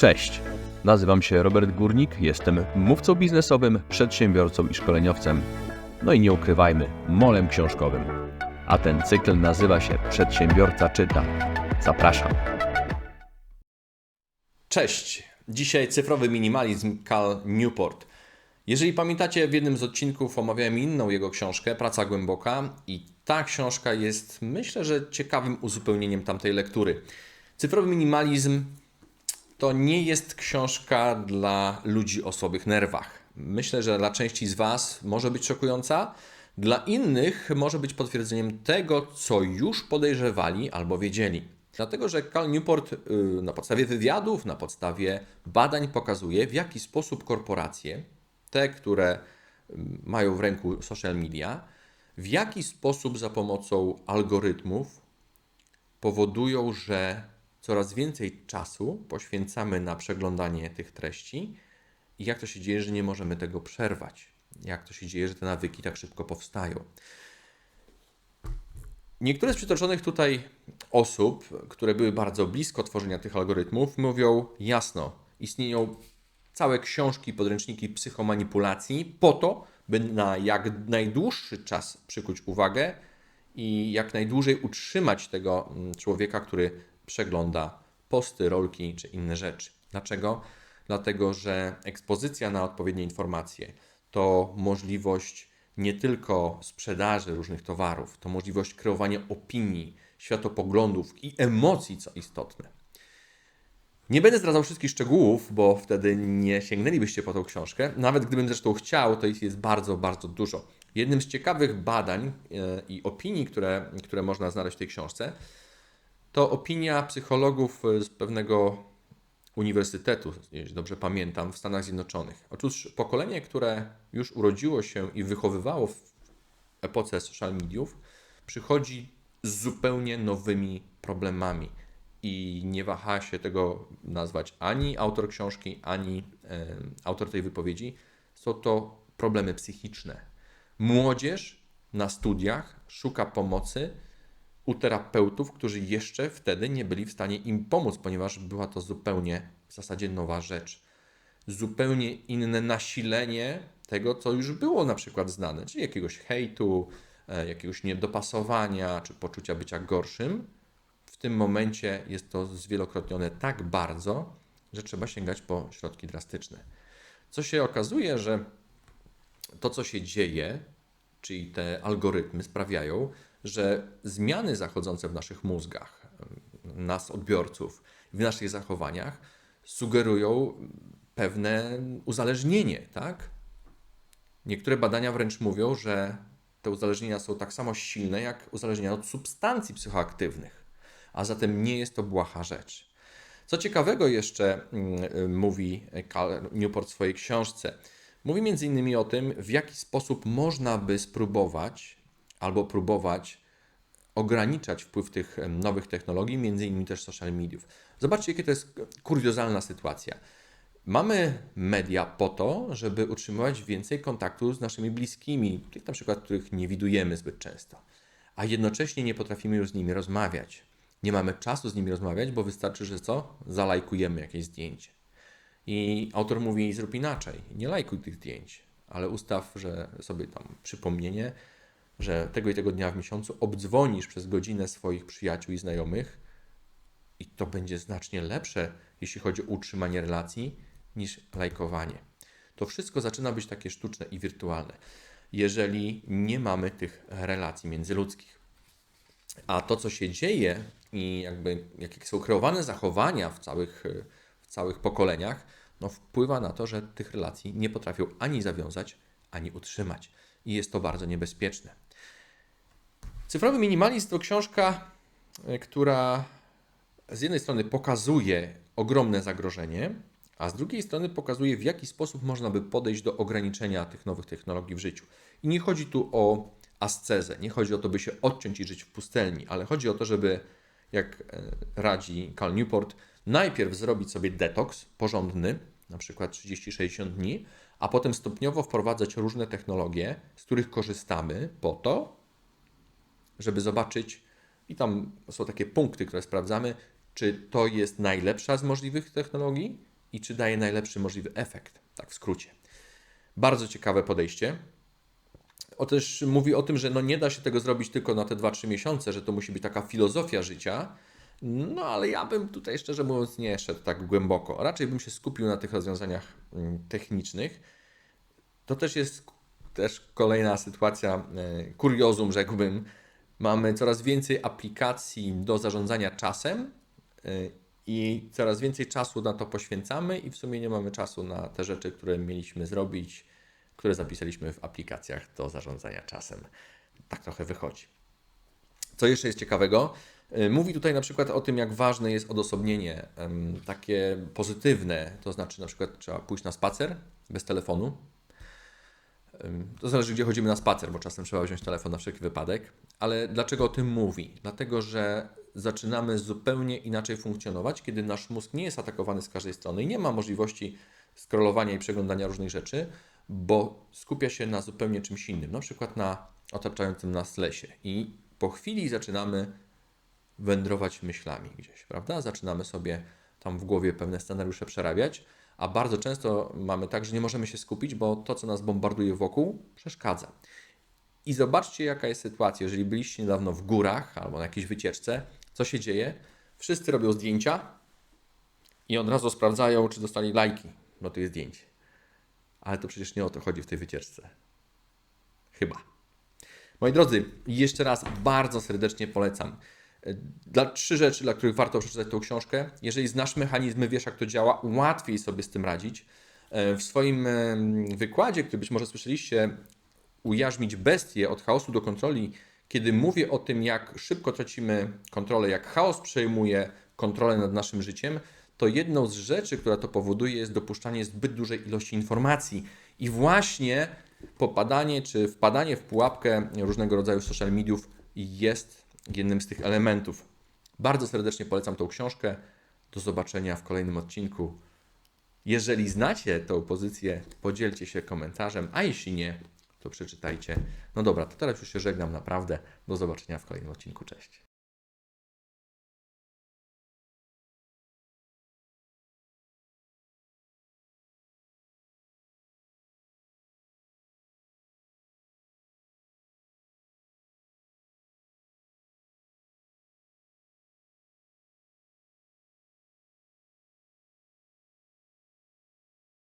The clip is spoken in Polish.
Cześć, nazywam się Robert Górnik, jestem mówcą biznesowym, przedsiębiorcą i szkoleniowcem. No i nie ukrywajmy, molem książkowym. A ten cykl nazywa się Przedsiębiorca czyta. Zapraszam. Cześć! Dzisiaj cyfrowy minimalizm Cal Newport. Jeżeli pamiętacie, w jednym z odcinków omawiałem inną jego książkę, Praca Głęboka, i ta książka jest, myślę, że ciekawym uzupełnieniem tamtej lektury. Cyfrowy minimalizm to nie jest książka dla ludzi o słabych nerwach. Myślę, że dla części z Was może być szokująca, dla innych może być potwierdzeniem tego, co już podejrzewali albo wiedzieli. Dlatego, że Cal Newport y, na podstawie wywiadów, na podstawie badań pokazuje, w jaki sposób korporacje, te, które y, mają w ręku social media, w jaki sposób za pomocą algorytmów powodują, że coraz więcej czasu poświęcamy na przeglądanie tych treści i jak to się dzieje, że nie możemy tego przerwać. Jak to się dzieje, że te nawyki tak szybko powstają. Niektóre z przytoczonych tutaj osób, które były bardzo blisko tworzenia tych algorytmów, mówią jasno, istnieją całe książki, podręczniki psychomanipulacji po to, by na jak najdłuższy czas przykuć uwagę i jak najdłużej utrzymać tego mm, człowieka, który przegląda posty, rolki czy inne rzeczy. Dlaczego? Dlatego, że ekspozycja na odpowiednie informacje to możliwość nie tylko sprzedaży różnych towarów, to możliwość kreowania opinii, światopoglądów i emocji, co istotne. Nie będę zdradzał wszystkich szczegółów, bo wtedy nie sięgnęlibyście po tą książkę. Nawet gdybym zresztą chciał, to jest bardzo, bardzo dużo. Jednym z ciekawych badań e, i opinii, które, które można znaleźć w tej książce, to opinia psychologów z pewnego uniwersytetu, jeśli dobrze pamiętam, w Stanach Zjednoczonych. Otóż pokolenie, które już urodziło się i wychowywało w epoce social mediów, przychodzi z zupełnie nowymi problemami. I nie waha się tego nazwać ani autor książki, ani e, autor tej wypowiedzi. Są to problemy psychiczne. Młodzież na studiach szuka pomocy u terapeutów, którzy jeszcze wtedy nie byli w stanie im pomóc, ponieważ była to zupełnie w zasadzie nowa rzecz. Zupełnie inne nasilenie tego, co już było na przykład znane, czyli jakiegoś hejtu, e, jakiegoś niedopasowania, czy poczucia bycia gorszym. W tym momencie jest to zwielokrotnione tak bardzo, że trzeba sięgać po środki drastyczne. Co się okazuje, że to, co się dzieje, czyli te algorytmy sprawiają, że zmiany zachodzące w naszych mózgach, nas odbiorców, w naszych zachowaniach sugerują pewne uzależnienie, tak? Niektóre badania wręcz mówią, że te uzależnienia są tak samo silne jak uzależnienia od substancji psychoaktywnych, a zatem nie jest to błaha rzecz. Co ciekawego jeszcze mm, mówi Newport w swojej książce. Mówi między innymi o tym, w jaki sposób można by spróbować albo próbować ograniczać wpływ tych nowych technologii, między innymi też social mediów. Zobaczcie, jakie to jest kuriozalna sytuacja. Mamy media po to, żeby utrzymywać więcej kontaktu z naszymi bliskimi, tych na przykład, których nie widujemy zbyt często, a jednocześnie nie potrafimy już z nimi rozmawiać. Nie mamy czasu z nimi rozmawiać, bo wystarczy, że co? Zalajkujemy jakieś zdjęcie. I autor mówi, zrób inaczej. Nie lajkuj tych zdjęć, ale ustaw, że sobie tam przypomnienie, że tego i tego dnia w miesiącu obdzwonisz przez godzinę swoich przyjaciół i znajomych i to będzie znacznie lepsze, jeśli chodzi o utrzymanie relacji, niż lajkowanie. To wszystko zaczyna być takie sztuczne i wirtualne, jeżeli nie mamy tych relacji międzyludzkich. A to, co się dzieje i jakby jakie są kreowane zachowania w całych, w całych pokoleniach, no wpływa na to, że tych relacji nie potrafią ani zawiązać, ani utrzymać. I jest to bardzo niebezpieczne. Cyfrowy minimalizm to książka, e, która z jednej strony pokazuje ogromne zagrożenie, a z drugiej strony pokazuje, w jaki sposób można by podejść do ograniczenia tych nowych technologii w życiu. I nie chodzi tu o ascezę, nie chodzi o to, by się odciąć i żyć w pustelni, ale chodzi o to, żeby, jak e, radzi Cal Newport, najpierw zrobić sobie detoks porządny, na przykład 30-60 dni, a potem stopniowo wprowadzać różne technologie, z których korzystamy po to, żeby zobaczyć, i tam są takie punkty, które sprawdzamy, czy to jest najlepsza z możliwych technologii, i czy daje najlepszy możliwy efekt, tak w skrócie. Bardzo ciekawe podejście. O też mówi o tym, że no nie da się tego zrobić tylko na te 2-3 miesiące, że to musi być taka filozofia życia. No ale ja bym tutaj szczerze mówiąc nie szedł tak głęboko. Raczej bym się skupił na tych rozwiązaniach mm, technicznych. To też jest też kolejna sytuacja, e, kuriozum rzekłbym. Mamy coraz więcej aplikacji do zarządzania czasem e, i coraz więcej czasu na to poświęcamy i w sumie nie mamy czasu na te rzeczy, które mieliśmy zrobić, które zapisaliśmy w aplikacjach do zarządzania czasem. Tak trochę wychodzi. Co jeszcze jest ciekawego? Y, Mówi tutaj na przykład o tym, jak ważne jest odosobnienie, takie pozytywne, to znaczy na przykład trzeba pójść na spacer bez telefonu. To zależy, gdzie chodzimy na spacer, bo czasem trzeba wziąć telefon na wszelki wypadek. Ale dlaczego o tym mówi? Dlatego, że zaczynamy zupełnie inaczej funkcjonować, kiedy nasz mózg nie jest atakowany z każdej strony i nie ma możliwości scrollowania i przeglądania różnych rzeczy, bo skupia się na zupełnie czymś innym, na przykład na otaczającym nas lesie. I po chwili zaczynamy wędrować myślami gdzieś, prawda? Zaczynamy sobie tam w głowie pewne scenariusze przerabiać, a bardzo często mamy tak, że nie możemy się skupić, bo to, co nas bombarduje wokół, przeszkadza. I zobaczcie, jaka jest sytuacja. Jeżeli byliście niedawno w górach albo na jakiejś wycieczce, co się dzieje? Wszyscy robią zdjęcia i od razu sprawdzają, czy dostali lajki do tych zdjęć. Ale to przecież nie o to chodzi w tej wycieczce. Chyba. Moi drodzy, jeszcze raz bardzo serdecznie polecam. Dla trzy rzeczy, dla których warto przeczytać tą książkę. Jeżeli znasz mechanizmy, wiesz jak to działa, łatwiej sobie z tym radzić. E, W swoim wykładzie, który być może słyszeliście, ujarzmić bestię od chaosu do kontroli, kiedy mówię o tym, jak szybko tracimy kontrolę, jak chaos przejmuje kontrolę nad naszym życiem, to jedną z rzeczy, która to powoduje, jest dopuszczanie zbyt dużej ilości informacji. I właśnie popadanie czy wpadanie w pułapkę różnego rodzaju social mediów jest jednym z tych elementów. Bardzo serdecznie polecam tą książkę. Do zobaczenia w kolejnym odcinku. Jeżeli znacie tą pozycję, podzielcie się komentarzem, a jeśli nie, to przeczytajcie. No dobra, to teraz już się żegnam naprawdę. Do zobaczenia w kolejnym odcinku. Cześć.